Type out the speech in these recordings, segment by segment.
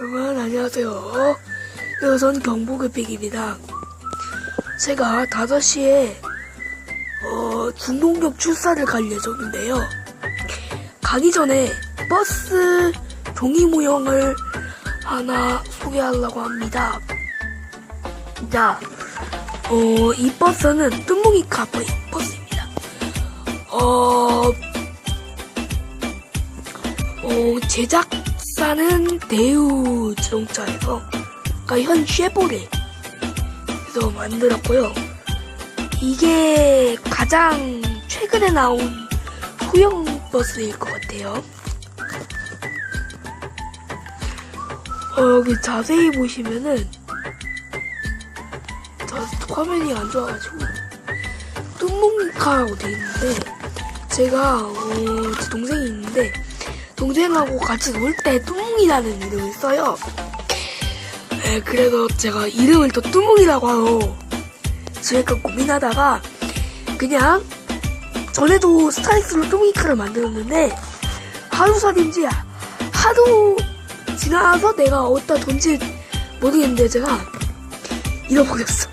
여러분 안녕하세요. 여선 경북의픽입니다. 제가 5시에 어, 중동역 출사를 갈 예정인데요. 가기 전에 버스 종이 모형을 하나 소개하려고 합니다. 자, 어, 이 버스는 뚜뭉이카 버- 버스입니다. 어, 어, 제작 사는 대우 자동차에서, 그러니까 현 쉐보레 에서 만들었고요. 이게 가장 최근에 나온 소형 버스일 것 같아요. 어, 여기 자세히 보시면은, 저 화면이 안 좋아가지고, 뚜뭉카라고 돼 있는데, 제가, 어, 제 동생이 있는데, 동생하고 같이 놀 때 뚜뭉이라는 이름을 써요. 네, 그래서 제가 이름을 또 뚜뭉이라고 하고, 지금까 고민하다가, 그냥, 전에도 스타렉스로 뚜뭉이카를 만들었는데, 하루살인지 하도 지나서 내가 어디다 던지 모르겠는데 제가 잃어버렸어.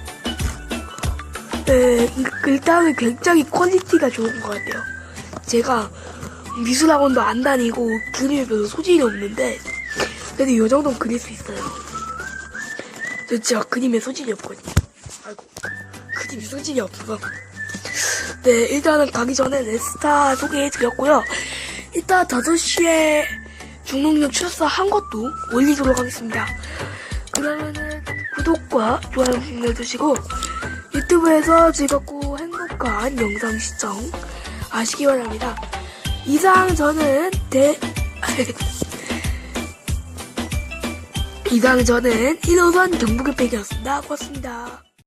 네, 이- 일단은 굉장히 퀄리티가 좋은 것 같아요. 제가 미술학원도 안 다니고 그림에 별로 소질이 없는데 그래도 이 정도는 그릴 수 있어요. 저 제가 그림에 소질이 없거든요. 아이고, 그림이 소질이 없어서. 네, 일단은 가기 전에 레스타 소개해드렸고요. 이따 5시에 중농역 출사 한 것도 올리도록 하겠습니다. 그러면은 구독과 좋아요 눌러주시고 유튜브에서 즐겁고 행복한 영상 시청 하시기 바랍니다. 이상 저는 대 이상 저는 1호선 경북의 백이었습니다. 고맙습니다.